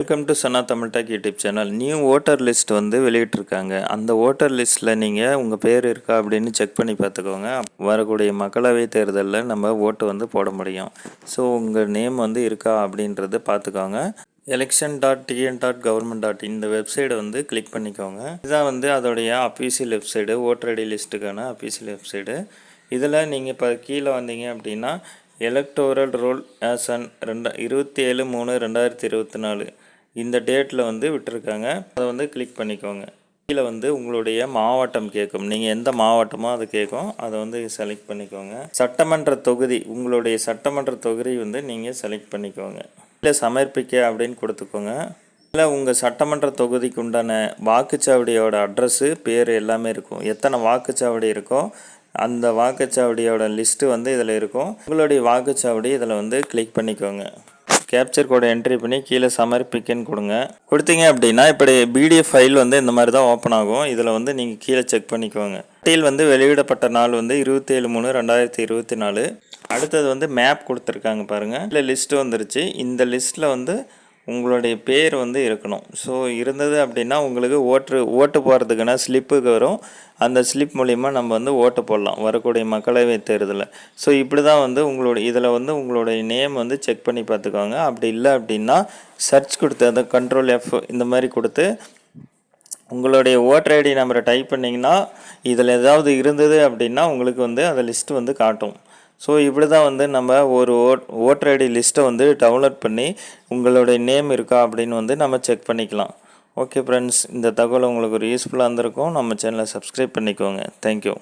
Welcome to Sana Tamil talk YouTube channel new voter list வந்து வெளியிட்டிருக்காங்க. அந்த voter லிஸ்ட்டில் நீங்கள் உங்கள் பேர் இருக்கா அப்படின்னு செக் பண்ணி பார்த்துக்கோங்க. வரக்கூடிய மக்களவை தேர்தலில் நம்ம ஓட்டு வந்து போட முடியும். ஸோ உங்கள் நேம் வந்து இருக்கா அப்படின்றத பார்த்துக்கோங்க. Election dot TN dot government dot இந்த வெப்சைட்டை வந்து கிளிக் பண்ணிக்கோங்க. இதுதான் வந்து அதோடைய அஃபீஷியல் வெப்சைடு ஓட்டர் ஐடி லிஸ்ட்டுக்கான அஃபீஷியல் வெப்சைடு இதில் நீங்கள் இப்போ கீழே வந்தீங்க அப்படின்னா எலக்டோரல் ரோல் ஆஸ் அன் ரெண்டா இருபத்தி ஏழு மூணு ரெண்டாயிரத்தி இருபத்தி நாலு. இந்த டேட்டில் வந்து விட்டுருக்காங்க. அதை வந்து கிளிக் பண்ணிக்கோங்க. கீழே வந்து உங்களுடைய மாவட்டம் கேட்கும் நீங்கள் எந்த மாவட்டமோ அது கேட்கும் அதை வந்து செலக்ட் பண்ணிக்கோங்க. சட்டமன்ற தொகுதி உங்களுடைய சட்டமன்ற தொகுதி வந்து நீங்கள் செலக்ட் பண்ணிக்கோங்க. இல்லை சமர்ப்பிக்க அப்படின்னு கொடுத்துக்கோங்க. இல்லை உங்கள் சட்டமன்ற தொகுதிக்கு உண்டான வாக்குச்சாவடியோட அட்ரஸ்ஸு பேர் எல்லாமே இருக்கும். எத்தனை வாக்குச்சாவடி இருக்கோ அந்த வாக்குச்சாவடியோட லிஸ்ட்டு வந்து இதில் இருக்கும். உங்களுடைய வாக்குச்சாவடி இதில் வந்து கிளிக் பண்ணிக்கோங்க. கேப்சர் கோடை என்ட்ரி பண்ணி கீழே சமர்ப்பிக்கன்னு கொடுங்க. கொடுத்தீங்க அப்படின்னா இப்படி பிடிஎஃப் ஃபைல் வந்து இந்த மாதிரி தான் ஓப்பன் ஆகும். இதில் வந்து நீங்கள் கீழே செக் பண்ணிக்கோங்க. பட்டியல் வந்து வெளியிடப்பட்ட நாள் வந்து இருபத்தேழு மூணு ரெண்டாயிரத்தி இருபத்தி நாலு. அடுத்தது வந்து மேப் கொடுத்துருக்காங்க பாருங்கள் இல்லை லிஸ்ட்டு வந்துருச்சு. இந்த லிஸ்ட்டில் வந்து உங்களுடைய பேர் வந்து இருக்கணும். ஸோ இருந்தது அப்படின்னா உங்களுக்கு ஓட்டு ஓட்டு போகிறதுக்குன்னா ஸ்லிப்புக்கு வரும். அந்த ஸ்லிப் மூலிமா நம்ம வந்து ஓட்டு போடலாம். வரக்கூடிய மக்களவை தேர்தலில். ஸோ இப்படி தான் வந்து உங்களுடைய இதில் வந்து உங்களுடைய நேம் வந்து செக் பண்ணி பார்த்துக்கோங்க. அப்படி இல்லை அப்படின்னா சர்ச் கொடுத்து அந்த கண்ட்ரோல் எஃப் இந்த மாதிரி கொடுத்து உங்களுடைய ஓட்டர் ஐடி நம்பரை டைப் பண்ணிங்கன்னா இதில் ஏதாவது இருந்தது அப்படின்னா உங்களுக்கு வந்து அந்த லிஸ்ட்டு வந்து காட்டும். ஸோ இப்படி தான் வந்து நம்ம ஒரு ஓட் ஓட்டர் ஐடி லிஸ்ட்டை வந்து டவுன்லோட் பண்ணி உங்களுடைய நேம் இருக்கா அப்படின்னு வந்து நம்ம செக் பண்ணிக்கலாம். ஓகே ஃப்ரெண்ட்ஸ் இந்த தகவல் உங்களுக்கு ஒரு யூஸ்ஃபுல்லாக இருந்திருக்கும். நம்ம சேனலை சப்ஸ்கிரைப் பண்ணிக்கோங்க. தேங்க்யூ